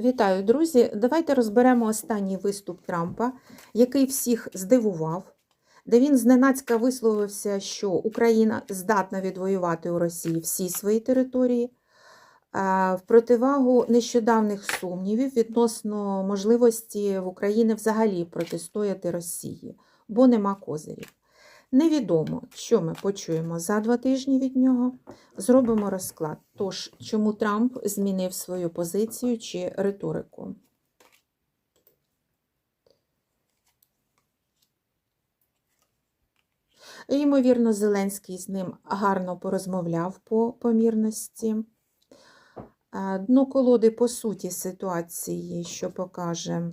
Вітаю, друзі! Давайте розберемо останній виступ Трампа, який всіх здивував, де він зненацька висловився, що Україна здатна відвоювати у Росії всі свої території, в противагу нещодавних сумнівів відносно можливості в Україні взагалі протистояти Росії, бо нема козирів. Невідомо, що ми почуємо за два тижні від нього. Зробимо розклад. Тож, чому Трамп змінив свою позицію чи риторику? Ймовірно, Зеленський з ним гарно порозмовляв по помірності. Е, Дно колоди по суті ситуації, що покаже.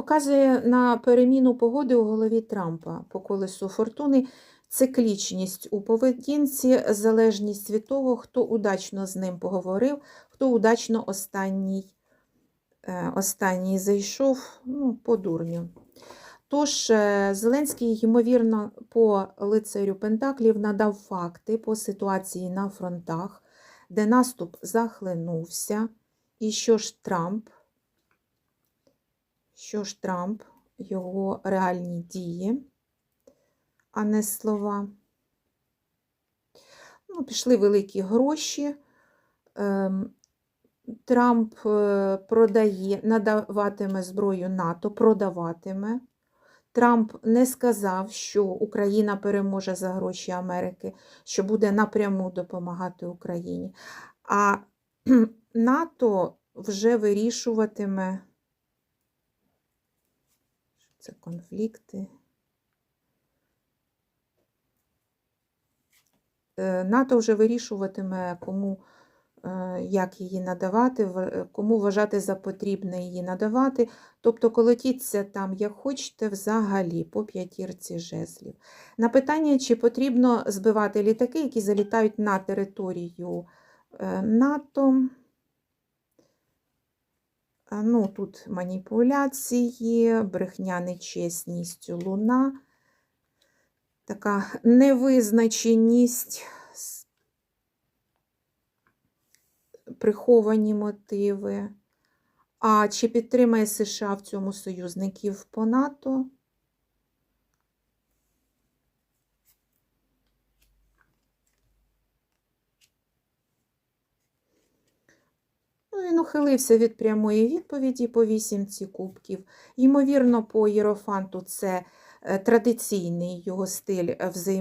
Показує на переміну погоди у голові Трампа по колесу фортуни циклічність у поведінці, залежність від того, хто удачно з ним поговорив, хто удачно останній, е, останній зайшов ну, по дурню. Тож, е, Зеленський, ймовірно, по лицарю Пентаклів надав факти по ситуації на фронтах, де наступ захлинувся, і що ж Трамп що ж Трамп, його реальні дії, а не слова. Ну, Пішли великі гроші. Ем, Трамп е, продає, надаватиме зброю НАТО, продаватиме. Трамп не сказав, що Україна переможе за гроші Америки, що буде напряму допомагати Україні. А НАТО вже вирішуватиме це конфлікти. Е, НАТО вже вирішуватиме, кому, е, як її надавати, кому вважати за потрібне її надавати. Тобто колотіться там, як хочете, взагалі, по п'ятірці жезлів. На питання, чи потрібно збивати літаки, які залітають на територію е, НАТО. А, Ну, тут маніпуляції, брехня нечесність, луна, така невизначеність, приховані мотиви. А чи підтримає США в цьому союзників по НАТО? Він ухилився від прямої відповіді по вісімці кубків. Ймовірно, по Єрофанту це е, традиційний його стиль взаємодії.